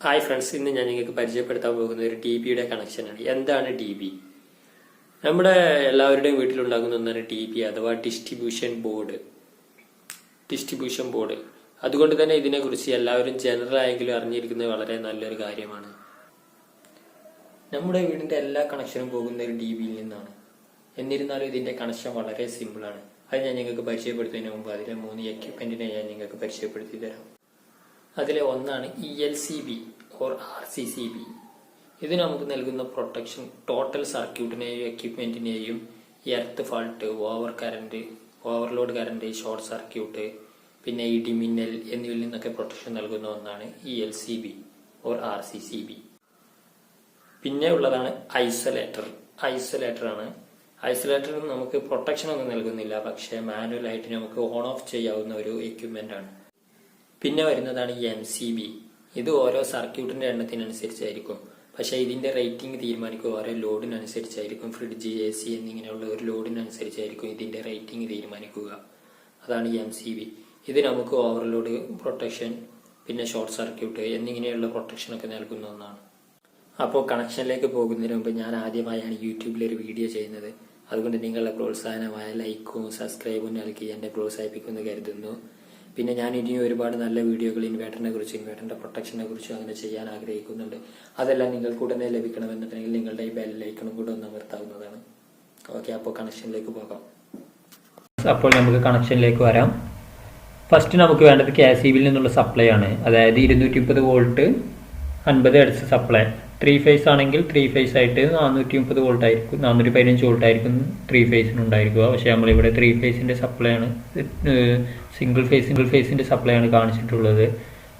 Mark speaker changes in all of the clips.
Speaker 1: Hi friends ഇന്ന് ഞാൻ നിങ്ങൾക്ക് പരിചയപ്പെടുത്താൻ പോകുന്ന ഒരു ടി ബിയുടെ കണക്ഷനാണ് എന്താണ് ടി ബി നമ്മുടെ എല്ലാവരുടെയും വീട്ടിലുണ്ടാകുന്ന ഒന്നാണ് ടി ബി അഥവാ ഡിസ്ട്രിബ്യൂഷൻ ബോർഡ് ഡിസ്ട്രിബ്യൂഷൻ ബോർഡ് അതുകൊണ്ട് തന്നെ ഇതിനെക്കുറിച്ച് എല്ലാവരും ജനറൽ ആയെങ്കിലും അറിഞ്ഞിരിക്കുന്നത് വളരെ നല്ലൊരു കാര്യമാണ്. നമ്മുടെ വീടിന്റെ എല്ലാ കണക്ഷനും പോകുന്ന ഒരു ടി ബിയിൽ നിന്നാണ്. എന്നിരുന്നാലും ഇതിന്റെ കണക്ഷൻ വളരെ സിമ്പിളാണ് അത് ഞാൻ നിങ്ങൾക്ക് പരിചയപ്പെടുത്തുന്നതിന് മുമ്പ് അതിലെ മൂന്ന് എക്യുപ്മെന്റിനെ ഞാൻ നിങ്ങൾക്ക് പരിചയപ്പെടുത്തി തരാം. അതിലെ ഒന്നാണ് E L C B or R C C B ഇത് നമുക്ക് നൽകുന്ന പ്രൊട്ടക്ഷൻ ടോട്ടൽ സർക്യൂട്ടിനെയും എക്യുപ്മെന്റിനെയും earth fault over current overload current short circuit പിന്നെ ഇടിമിന്നൽ എന്നിവയിൽ നിന്നൊക്കെ പ്രൊട്ടക്ഷൻ നൽകുന്ന ഒന്നാണ് E L C B or R C C B പിന്നെ ഉള്ളതാണ് ഐസൊലേറ്റർ ഐസൊലേറ്റർ ആണ്. ഐസൊലേറ്റർ നമുക്ക് പ്രൊട്ടക്ഷൻ ഒന്നും നൽകുന്നില്ല. പക്ഷേ മാനുവൽ ആയിട്ട് നമുക്ക് ഓൺ ഓഫ് ചെയ്യാവുന്ന ഒരു എക്യുപ്മെന്റ് ആണ്. പിന്നെ വരുന്നതാണ് എം സി ബി ഇത് ഓരോ സർക്യൂട്ടിന്റെ എണ്ണത്തിനനുസരിച്ചായിരിക്കും. പക്ഷേ ഇതിന്റെ റേറ്റിംഗ് തീരുമാനിക്കുക ഓരോ ലോഡിനനുസരിച്ചായിരിക്കും. ഫ്രിഡ്ജ് എ സി എന്നിങ്ങനെയുള്ള ഒരു ലോഡിനനുസരിച്ചായിരിക്കും ഇതിന്റെ റേറ്റിംഗ് തീരുമാനിക്കുക. അതാണ് എം സി ബി ഇത് നമുക്ക് ഓവർലോഡ് പ്രൊട്ടക്ഷൻ പിന്നെ ഷോർട്ട് സർക്യൂട്ട് എന്നിങ്ങനെയുള്ള പ്രൊട്ടക്ഷൻ ഒക്കെ നൽകുന്ന ഒന്നാണ്. അപ്പോൾ കണക്ഷനിലേക്ക് പോകുന്നതിന് മുമ്പ് ഞാൻ ആദ്യമായാണ് യൂട്യൂബിൽ ഒരു വീഡിയോ ചെയ്യുന്നത്. അതുകൊണ്ട് നിങ്ങളുടെ പ്രോത്സാഹനമായ ലൈക്കും സബ്സ്ക്രൈബും നൽകി എന്നെ പ്രോത്സാഹിപ്പിക്കുമെന്ന് കരുതുന്നു. പിന്നെ ഞാൻ ഇനിയും ഒരുപാട് നല്ല വീഡിയോകൾ ഇൻവേർട്ടറിനെ കുറിച്ച് ഇൻവേർട്ടറിന്റെ പ്രൊട്ടക്ഷനെ കുറിച്ചും അങ്ങനെ ചെയ്യാൻ ആഗ്രഹിക്കുന്നുണ്ട്. അതെല്ലാം നിങ്ങൾക്ക് ഉടനെ ലഭിക്കണമെന്നുണ്ടെങ്കിൽ നിങ്ങളുടെ ഈ ബെൽ ബെല്ലൈക്കണും കൂടെ ഒന്ന് അമർത്താവുന്നതാണ്. ഓക്കെ അപ്പോൾ കണക്ഷനിലേക്ക് പോകാം.
Speaker 2: അപ്പോൾ നമുക്ക് കണക്ഷനിലേക്ക് വരാം. ഫസ്റ്റ് നമുക്ക് വേണ്ടത് കെ സി ബിയിൽ നിന്നുള്ള സപ്ലൈ ആണ്. അതായത് ഇരുന്നൂറ്റി മുപ്പത് വോൾട്ട് അൻപത് ഹെഡ്സ് സപ്ലൈ ത്രീ ഫേസ് ആണെങ്കിൽ ത്രീ ഫേസ് ആയിട്ട് നാനൂറ്റി മുപ്പത് വോൾട്ട് ആയിരിക്കും നാനൂറ്റി പതിനഞ്ച് വോൾട്ട് ആയിരിക്കും ത്രീ ഫേസിന് ഉണ്ടായിരിക്കുക. പക്ഷേ നമ്മളിവിടെ ത്രീ ഫേസിന്റെ സപ്ലൈ ആണ് സിംഗിൾ ഫേസ് സിംഗിൾ ഫേസിന്റെ സപ്ലൈ ആണ് കാണിച്ചിട്ടുള്ളത്.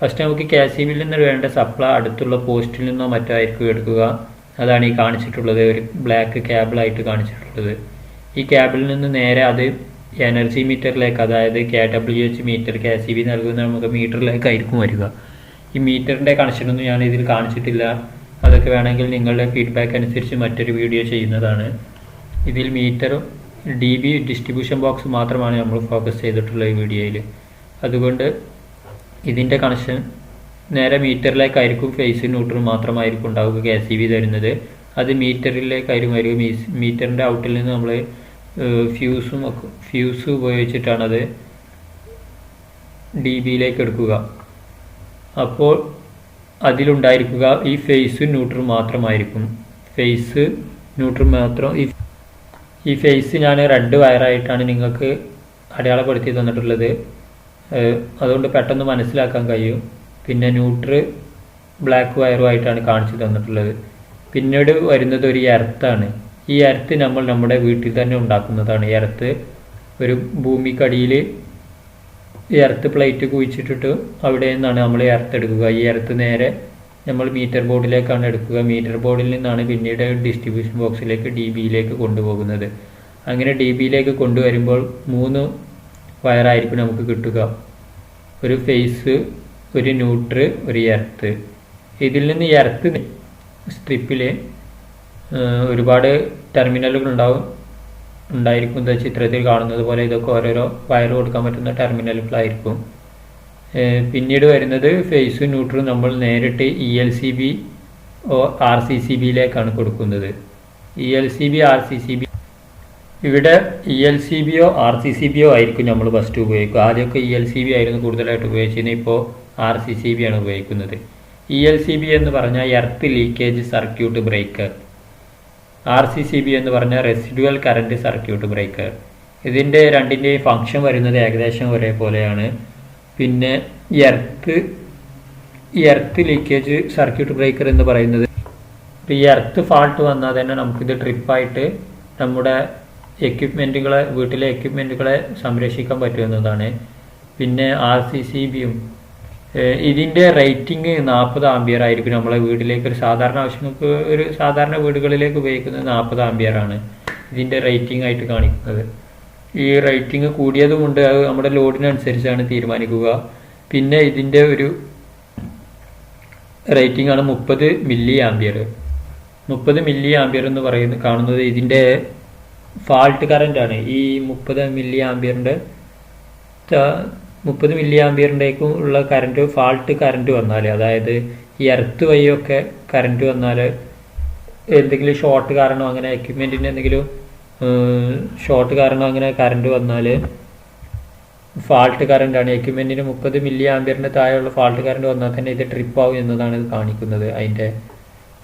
Speaker 2: ഫസ്റ്റ് നമുക്ക് കെ സി നിന്ന് വേണ്ട സപ്ലൈ അടുത്തുള്ള പോസ്റ്റിൽ നിന്നോ മറ്റോ ആയിരിക്കും എടുക്കുക. അതാണ് ഈ കാണിച്ചിട്ടുള്ളത് ഒരു ബ്ലാക്ക് കേബിളായിട്ട് കാണിച്ചിട്ടുള്ളത്. ഈ കേബിളിൽ നിന്ന് നേരെ അത് എനർജി മീറ്ററിലേക്ക് അതായത് K W H meter K C B നൽകുന്ന നമുക്ക് മീറ്ററിലേക്കായിരിക്കും വരിക. ഈ മീറ്ററിന്റെ കണക്ഷനൊന്നും ഞാൻ ഇതിൽ കാണിച്ചിട്ടില്ല. അതൊക്കെ വേണമെങ്കിൽ നിങ്ങളുടെ ഫീഡ്ബാക്ക് അനുസരിച്ച് മറ്റൊരു വീഡിയോ ചെയ്യുന്നതാണ്. ഇതിൽ മീറ്ററും ഡി ബി ഡിസ്ട്രിബ്യൂഷൻ ബോക്സ് മാത്രമാണ് നമ്മൾ ഫോക്കസ് ചെയ്തിട്ടുള്ള ഈ വീഡിയോയിൽ അതുകൊണ്ട് ഇതിന്റെ കണക്ഷൻ നേരെ മീറ്ററിലേക്കായിരിക്കും ഫേസ് ന്യൂട്രൽ മാത്രമായിരിക്കും ഉണ്ടാവുക കെ സി ബി തരുന്നത്. അത് മീറ്ററിലേക്കായിരിക്കും വരിക. മീറ്ററിന്റെ ഔട്ടിൽ നിന്ന് നമ്മൾ ഫ്യൂസും ഒക്കെ ഫ്യൂസ് ഉപയോഗിച്ചിട്ടാണത് ഡി ബിയിലേക്ക് എടുക്കുക. അപ്പോൾ അതിലുണ്ടായിരിക്കുക ഈ ഫേസ് ന്യൂട്രൽ മാത്രമായിരിക്കും. ഫേസ് ന്യൂട്രൽ മാത്രം ഈ ഈ ഫേസ് ഞാൻ റെഡ് വയറായിട്ടാണ് നിങ്ങൾക്ക് അടയാളപ്പെടുത്തി തന്നിട്ടുള്ളത്. അതുകൊണ്ട് പെട്ടെന്ന് മനസ്സിലാക്കാൻ കഴിയും. പിന്നെ ന്യൂട്രൽ ബ്ലാക്ക് വയറുമായിട്ടാണ് കാണിച്ചു തന്നിട്ടുള്ളത്. പിന്നീട് വരുന്നത് ഒരു എർത്താണ്. ഈ എർത്ത് നമ്മൾ നമ്മുടെ വീട്ടിൽ തന്നെ ഉണ്ടാക്കുന്നതാണ്. എർത്ത് ഒരു ഭൂമിക്കടിയിൽ എർത്ത് പ്ലേറ്റ് കുഴിച്ചിട്ടിട്ട് അവിടെ നിന്നാണ് നമ്മൾ എർത്ത് എടുക്കുക. ഈ എർത്ത് നേരെ നമ്മൾ മീറ്റർ ബോർഡിലേക്കാണ് എടുക്കുക. മീറ്റർ ബോർഡിൽ നിന്നാണ് പിന്നീട് ഡിസ്ട്രിബ്യൂഷൻ ബോക്സിലേക്ക് ഡി ബിയിലേക്ക് കൊണ്ടുപോകുന്നത്. അങ്ങനെ ഡി ബിയിലേക്ക് കൊണ്ടുവരുമ്പോൾ മൂന്ന് വയറായിരിക്കും നമുക്ക് കിട്ടുക. ഒരു ഫേസ് ഒരു ന്യൂട്ര് ഒരു എർത്ത് ഇതിൽ നിന്ന് എർത്ത് സ്ട്രിപ്പിൽ ഒരുപാട് ടെർമിനലുകൾ ഉണ്ടാവും. ഉണ്ടായിരിക്കും. ചിത്രത്തിൽ കാണുന്നത് പോലെ ഇതൊക്കെ ഓരോരോ വയർ കൊടുക്കാൻ പറ്റുന്ന ടെർമിനലുകളായിരിക്കും പിന്നീട് വരുന്നത് ഫേസ് ന്യൂട്രൽ നമ്മൾ നേരിട്ട് E L C B R C C ബിയിലേക്കാണ് കൊടുക്കുന്നത്. E L C B R C C B ഇവിടെ ഇ എൽ സി ബിയോ ആർ സി സി ബിയോ ആയിരിക്കും നമ്മൾ ഫസ്റ്റ് ഉപയോഗിക്കുക. ആദ്യമൊക്കെ ഇ എൽ സി ബി ആയിരുന്നു കൂടുതലായിട്ട് ഉപയോഗിച്ചിരുന്നത്. ഇപ്പോൾ ആർ സി സി ബി ആണ് ഉപയോഗിക്കുന്നത്. ഇ എൽ സി ബി എന്ന് പറഞ്ഞാൽ earth leakage circuit breaker R C C B എന്ന് പറഞ്ഞ റെസിഡുവൽ കറന്റ് സർക്യൂട്ട് ബ്രേക്കർ ഇതിന്റെ രണ്ടിന്റെയും ഫങ്ഷൻ വരുന്നത് ഏകദേശം ഒരേപോലെയാണ്. പിന്നെ earth earth leakage circuit breaker എന്ന് പറയുന്നത്. ഈ എർത്ത് ഫാൾട്ട് വന്നാൽ തന്നെ നമുക്കിത് ട്രിപ്പായിട്ട് നമ്മുടെ എക്യുപ്മെന്റുകളെ വീട്ടിലെ എക്യുപ്മെന്റുകളെ സംരക്ഷിക്കാൻ പറ്റുന്നതാണ് പിന്നെ ആർ സി സി ബിയും ഇതിന്റെ റേറ്റിംഗ് നാൽപ്പത് ആംബിയർ ആയിരിക്കും. നമ്മളെ വീട്ടിലേക്ക് ഒരു സാധാരണ ആവശ്യങ്ങൾക്ക് ഒരു സാധാരണ വീടുകളിലേക്ക് ഉപയോഗിക്കുന്നത് നാൽപ്പത് ആംബിയർ ആണ് ഇതിന്റെ റേറ്റിംഗ് ആയിട്ട് കാണിക്കുന്നത്. ഈ റേറ്റിംഗ് കൂടിയതുമുണ്ട് അത് നമ്മുടെ ലോഡിനനുസരിച്ചാണ് തീരുമാനിക്കുക. പിന്നെ ഇതിന്റെ ഒരു റേറ്റിംഗ് ആണ് മുപ്പത് മില്ലി ആംബിയർ മുപ്പത് മില്ലി ആംബിയർ എന്ന് പറയുന്നത് കാണുന്നത് ഇതിന്റെ ഫാൾട്ട് കറന്റ് ആണ്. ഈ മുപ്പത് മില്ലി ആംബിയറിന്റെ മുപ്പത് മില്ലി ആംബിയറിന്റെയൊക്കെ ഉള്ള കറണ്ട് ഫാൾട്ട് കറണ്ട് വന്നാൽ അതായത് ഈ എർത്ത് വഴിയൊക്കെ കറണ്ട് വന്നാൽ എന്തെങ്കിലും ഷോർട്ട് കാരണം അങ്ങനെ എക്യുപ്മെന്റിന്റെ എന്തെങ്കിലും ഷോർട്ട് കാരണം അങ്ങനെ കറണ്ട് വന്നാൽ ഫാൾട്ട് കറണ്ടാണ് എക്യുപ്മെന്റിന് മുപ്പത് മില്ലി ആംബിയറിന്റെ താഴെയുള്ള ഫാൾട്ട് കറണ്ട് വന്നാൽ തന്നെ ഇത് ട്രിപ്പ് ആവും എന്നതാണ് കാണിക്കുന്നത് അതിന്റെ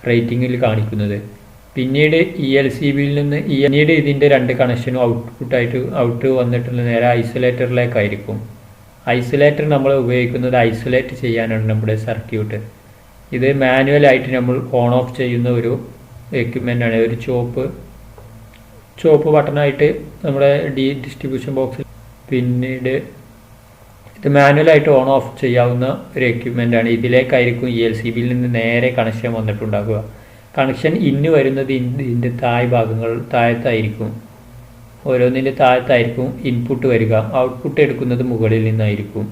Speaker 2: റേറ്റിങ്ങിൽ കാണിക്കുന്നത്. പിന്നീട് ഇ എൽ സി ബിയിൽ നിന്ന് പിന്നീട് ഇതിന്റെ രണ്ട് കണക്ഷനും ഔട്ട്പുട്ടായിട്ട് ഔട്ട് വന്നിട്ടുള്ള നേരെ ഐസൊലേറ്ററിലേക്കായിരിക്കും ഐസൊലേറ്റർ നമ്മൾ ഉപയോഗിക്കുന്നത് ഐസൊലേറ്റ് ചെയ്യാനാണ് നമ്മുടെ സർക്യൂട്ട്. ഇത് മാനുവലായിട്ട് നമ്മൾ ഓൺ ഓഫ് ചെയ്യുന്ന ഒരു എക്യുപ്മെന്റ് ആണ്. ഒരു ചോപ്പ് ചോപ്പ് ബട്ടണായിട്ട് നമ്മുടെ ഡി ഡിസ്ട്രിബ്യൂഷൻ ബോക്സിൽ പിന്നീട് ഇത് മാനുവലായിട്ട് ഓൺ ഓഫ് ചെയ്യാവുന്ന ഒരു എക്യുപ്മെന്റ് ആണ്. ഇതിലേക്കായിരിക്കും ഇ എൽ സി ബിയിൽ നിന്ന് നേരെ കണക്ഷൻ വന്നിട്ടുണ്ടാകുക കണക്ഷൻ ഇന്ന് വരുന്നത് ഇതിന്റെ താഴ് ഭാഗങ്ങൾ താഴത്തായിരിക്കും. ഓരോന്നിന്റെ താഴത്തായിരിക്കും ഇൻപുട്ട് വരിക. ഔട്ട്പുട്ട് എടുക്കുന്നത് മുകളിൽ നിന്നായിരിക്കും.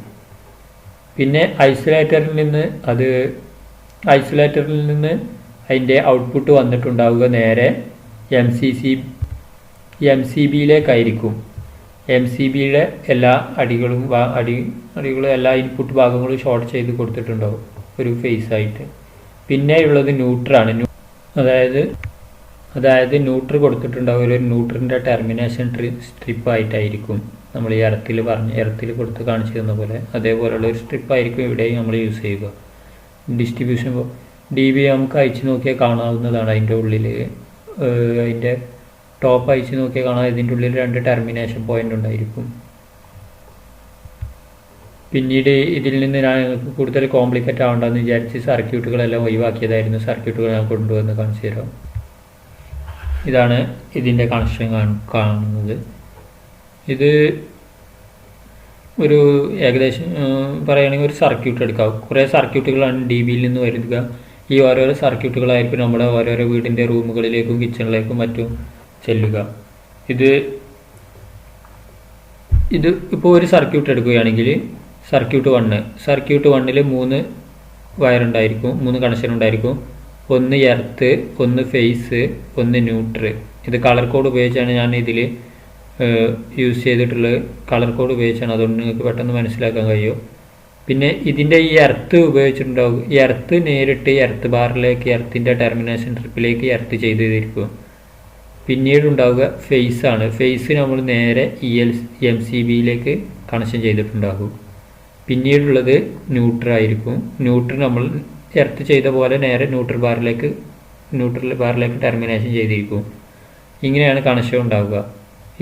Speaker 2: പിന്നെ ഐസൊലേറ്ററിൽ നിന്ന് അത് ഐസൊലേറ്ററിൽ നിന്ന് അതിന്റെ ഔട്ട്പുട്ട് വന്നിട്ടുണ്ടാവുക നേരെ M C C M C ബിയിലേക്കായിരിക്കും M C ബിയുടെ എല്ലാ അടികളും അടി അടികളും എല്ലാ ഇൻപുട്ട് ഭാഗങ്ങളും ഷോർട്ട് ചെയ്ത് കൊടുത്തിട്ടുണ്ടാവും ഒരു ഫേസ് ആയിട്ട്. പിന്നെ ഉള്ളത് ന്യൂട്രാണ് അതായത് അതായത് ന്യൂട്ര് കൊടുത്തിട്ടുണ്ടാവും ഒരു ന്യൂട്രിന്റെ ടെർമിനേഷൻ ട്രി സ്ട്രിപ്പ് ആയിട്ടായിരിക്കും നമ്മൾ ഈ ഇറത്തിൽ പറഞ്ഞ് ഇറത്തിൽ കൊടുത്ത് കാണിച്ചു തന്ന പോലെ. അതേപോലെയുള്ള ഒരു സ്ട്രിപ്പ് ആയിരിക്കും ഇവിടെയും നമ്മൾ യൂസ് ചെയ്യുക. ഡിസ്ട്രിബ്യൂഷൻ ഡി ബി നമുക്ക് അയച്ചു നോക്കിയാൽ കാണാവുന്നതാണ് അതിന്റെ ഉള്ളിൽ. അതിന്റെ ടോപ്പ് അയച്ചു നോക്കിയാൽ കാണാം. ഇതിന്റെ ഉള്ളിൽ രണ്ട് ടെർമിനേഷൻ പോയിന്റ് ഉണ്ടായിരിക്കും. പിന്നീട് ഇതിൽ നിന്ന് ഞാൻ കൂടുതൽ കോംപ്ലിക്കേറ്റ് ആവണ്ടെന്ന് വിചാരിച്ച് സർക്യൂട്ടുകളെല്ലാം ഒഴിവാക്കിയതായിരുന്നു. സർക്യൂട്ടുകൾ ഞാൻ കൊണ്ടുവന്ന് കാണിച്ചു തരാം. ഇതാണ് ഇതിന്റെ കണക്ഷൻ കാണുന്നത്. ഇത് ഒരു ഏകദേശം പറയുകയാണെങ്കിൽ ഒരു സർക്യൂട്ട് എടുക്കാം. കുറേ സർക്യൂട്ടുകളാണ് ഡി ബിയിൽ നിന്ന് വരിക. ഈ ഓരോരോ സർക്യൂട്ടുകളായിരിക്കും നമ്മുടെ ഓരോരോ വീടിന്റെ റൂമുകളിലേക്കും കിച്ചണിലേക്കും മറ്റും ചെല്ലുക. ഇത് ഇത് ഇപ്പോൾ ഒരു സർക്യൂട്ട് എടുക്കുകയാണെങ്കിൽ സർക്യൂട്ട് വണ്ണ് സർക്യൂട്ട് വണ്ണിൽ മൂന്ന് വയറുണ്ടായിരിക്കും മൂന്ന് കണക്ഷൻ ഉണ്ടായിരിക്കും. ഒന്ന് എർത്ത് ഒന്ന് ഫേസ് ഒന്ന് ന്യൂട്ര് ഇത് കളർ കോഡ് ഉപയോഗിച്ചാണ് ഞാൻ ഇതിൽ യൂസ് ചെയ്തിട്ടുള്ളത്. കളർ കോഡ് ഉപയോഗിച്ചാണ്. അതുകൊണ്ട് നിങ്ങൾക്ക് പെട്ടെന്ന് മനസ്സിലാക്കാൻ കഴിയും. പിന്നെ ഇതിന്റെ ഈ എർത്ത് ഉപയോഗിച്ചിട്ടുണ്ടാവും. ഈ എർത്ത് നേരിട്ട് എർത്ത് ബാറിലേക്ക് എർത്തിന്റെ ടെർമിനേഷൻ ട്രിപ്പിലേക്ക് എർത്ത് ചെയ്തിരിക്കും പിന്നീട് ഉണ്ടാവുക ഫേസ് ആണ്. ഫേസ് നമ്മൾ നേരെ ഇ എൽ എം സി ബിയിലേക്ക് കണക്ഷൻ ചെയ്തിട്ടുണ്ടാകും. പിന്നീടുള്ളത് ന്യൂട്രൽ ആയിരിക്കും. ന്യൂട്രൽ നമ്മൾ എർത്ത് ചെയ്ത പോലെ നേരെ ന്യൂട്രൽ ബാറിലേക്ക് ന്യൂട്രൽ ബാറിലേക്ക് ടെർമിനേഷൻ ചെയ്തിരിക്കും. ഇങ്ങനെയാണ് കണക്ഷൻ ഉണ്ടാവുക.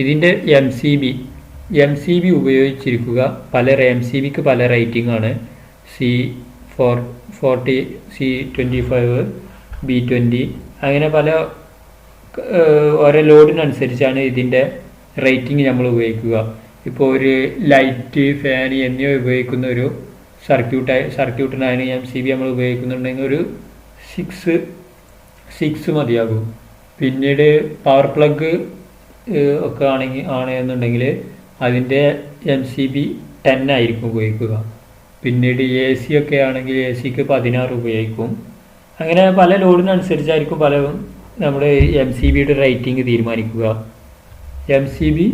Speaker 2: ഇതിന്റെ M C B M C B ഉപയോഗിച്ചിരിക്കുക പല എം സി ബിക്ക് പല റേറ്റിംഗ് ആണ്. C four forty C twenty five B twenty അങ്ങനെ പല ഓരോ ലോഡിനനുസരിച്ചാണ് ഇതിന്റെ റേറ്റിംഗ് നമ്മൾ ഉപയോഗിക്കുക. ഇപ്പോൾ ഒരു ലൈറ്റ് ഫാൻ എന്നിവ ഉപയോഗിക്കുന്ന ഒരു സർക്യൂട്ട് സർക്യൂട്ടിനായി എം സി ബി നമ്മൾ ഉപയോഗിക്കുന്നുണ്ടെങ്കിൽ ഒരു സിക്സ് സിക്സ് മതിയാകും. പിന്നീട് പവർ പ്ലഗ് ഒക്കെ ആണെങ്കിൽ ആണ് എന്നുണ്ടെങ്കിൽ അതിന്റെ എം സി ബി ടെൻ ആയിരിക്കും ഉപയോഗിക്കുക. പിന്നീട് എ സി ഒക്കെ ആണെങ്കിൽ എ സിക്ക് പതിനാറ് ഉപയോഗിക്കും. അങ്ങനെ പല ലോഡിനനുസരിച്ചായിരിക്കും പല നമ്മുടെ എം സി ബിയുടെ റേറ്റിംഗ് തീരുമാനിക്കുക. എം സി ബി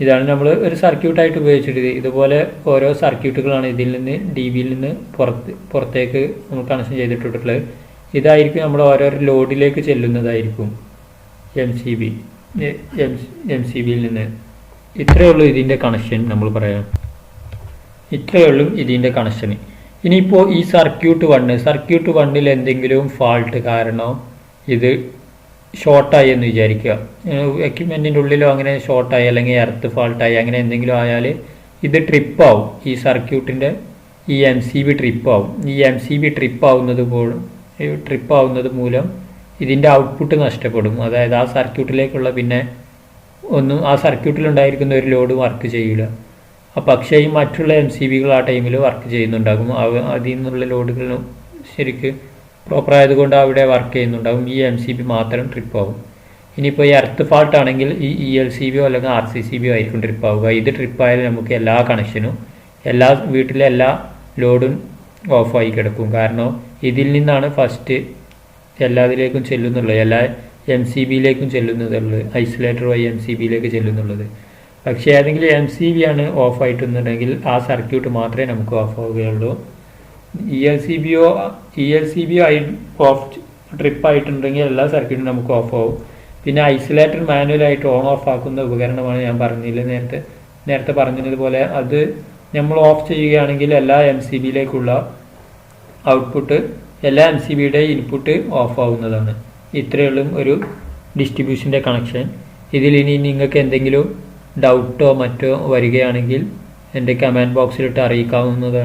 Speaker 2: ഇതാണ് നമ്മൾ ഒരു സർക്യൂട്ടായിട്ട് ഉപയോഗിച്ചിട്ട് ഇതുപോലെ ഓരോ സർക്യൂട്ടുകളാണ് ഇതിൽ നിന്ന് ഡി നിന്ന് പുറത്ത് പുറത്തേക്ക് നമ്മൾ കണക്ഷൻ ചെയ്തിട്ടുള്ളത് ഇതായിരിക്കും നമ്മൾ ഓരോരോ ലോഡിലേക്ക് ചെല്ലുന്നതായിരിക്കും M C B M C ബിയിൽ നിന്ന്. ഇത്രയേ ഉള്ളൂ ഇതിന്റെ കണക്ഷൻ നമ്മൾ പറയാം ഇത്രയേ ഉള്ളൂ ഇതിന്റെ കണക്ഷൻ ഇനിയിപ്പോൾ ഈ സർക്യൂട്ട് വണ്ണ് സർക്യൂട്ട് വണ്ണിൽ എന്തെങ്കിലും ഫാൾട്ട് കാരണം ഇത് ഷോർട്ടായി എന്ന് വിചാരിക്കുക. എക്യുപ്മെന്റിന്റെ ഉള്ളിലോ അങ്ങനെ ഷോർട്ടായി അല്ലെങ്കിൽ എർത്ത് ഫാൾട്ടായി അങ്ങനെ എന്തെങ്കിലും ആയാൽ ഇത് ട്രിപ്പാവും ഈ സർക്യൂട്ടിന്റെ ഈ എം സി ബി ട്രിപ്പാവും ഈ എം സി ബി ട്രിപ്പാവുന്നത് പോലും ട്രിപ്പാവുന്നത് മൂലം ഇതിന്റെ ഔട്ട്പുട്ട് നഷ്ടപ്പെടും. അതായത് ആ സർക്യൂട്ടിലേക്കുള്ള പിന്നെ ഒന്നും ആ സർക്യൂട്ടിലുണ്ടായിരിക്കുന്ന ഒരു ലോഡ് വർക്ക് ചെയ്യില്ല പക്ഷേ ഈ മറ്റുള്ള എം സി ബികൾ ആ ടൈമിൽ വർക്ക് ചെയ്യുന്നുണ്ടാകും. അതിൽ നിന്നുള്ള ലോഡുകൾ ശരിക്ക് പ്രോപ്പർ ആയതുകൊണ്ട് അവിടെ വർക്ക് ചെയ്യുന്നുണ്ടാവും. ഈ എം സി ബി മാത്രം ട്രിപ്പ് ആവും. ഇനിയിപ്പോൾ ഈ എർത്ത് ഫാൾട്ട് ആണെങ്കിൽ ഈ ഇ എൽ സി ബിയോ അല്ലെങ്കിൽ ആർ സി സി ബിയോ ആയിരിക്കും ട്രിപ്പ് ആവുക. ഇത് ട്രിപ്പ് ആയാലും നമുക്ക് എല്ലാ കണക്ഷനും എല്ലാ വീട്ടിലെ എല്ലാ ലോഡും ഓഫായി കിടക്കും. കാരണം ഇതിൽ നിന്നാണ് ഫസ്റ്റ് എല്ലാതിലേക്കും ചെല്ലുന്നുള്ളത്. എല്ലാ എം സി ബിയിലേക്കും ചെല്ലുന്നതുള്ളത് ഐസൊലേറ്റർ വഴി എം സി ബിയിലേക്ക് ചെല്ലുന്നുള്ളത്. പക്ഷേ ഏതെങ്കിലും എം സി ബി ആണ് ഓഫ് ആയിട്ടുണ്ടെങ്കിൽ ആ സർക്യൂട്ട് മാത്രമേ നമുക്ക് ഓഫ് ആവുകയുള്ളൂ. E L C B O E L C ബിയോ ആയി ഓഫ് ട്രിപ്പ് ആയിട്ടുണ്ടെങ്കിൽ എല്ലാ സർക്യൂട്ടും നമുക്ക് ഓഫ് ആവും. പിന്നെ ഐസൊലേറ്റർ മാനുവലായിട്ട് ഓൺ ഓഫ് ആക്കുന്ന ഉപകരണമാണ് ഞാൻ പറഞ്ഞില്ല നേരത്തെ. നേരത്തെ പറഞ്ഞതുപോലെ അത് നമ്മൾ ഓഫ് ചെയ്യുകയാണെങ്കിൽ എല്ലാ എം സി ബിയിലേക്കുള്ള ഔട്ട്പുട്ട് എല്ലാ എം സി ബിയുടെ ഇൻപുട്ട് ഓഫ് ആവുന്നതാണ്. ഇത്രയുള്ള ഒരു ഡിസ്ട്രിബ്യൂഷന്റെ കണക്ഷൻ ഇതിൽ ഇനി നിങ്ങൾക്ക് എന്തെങ്കിലും ഡൗട്ടോ മറ്റോ വരികയാണെങ്കിൽ എന്റെ കമാൻഡ് ബോക്സിലിട്ട് അറിയിക്കാവുന്നതാണ്.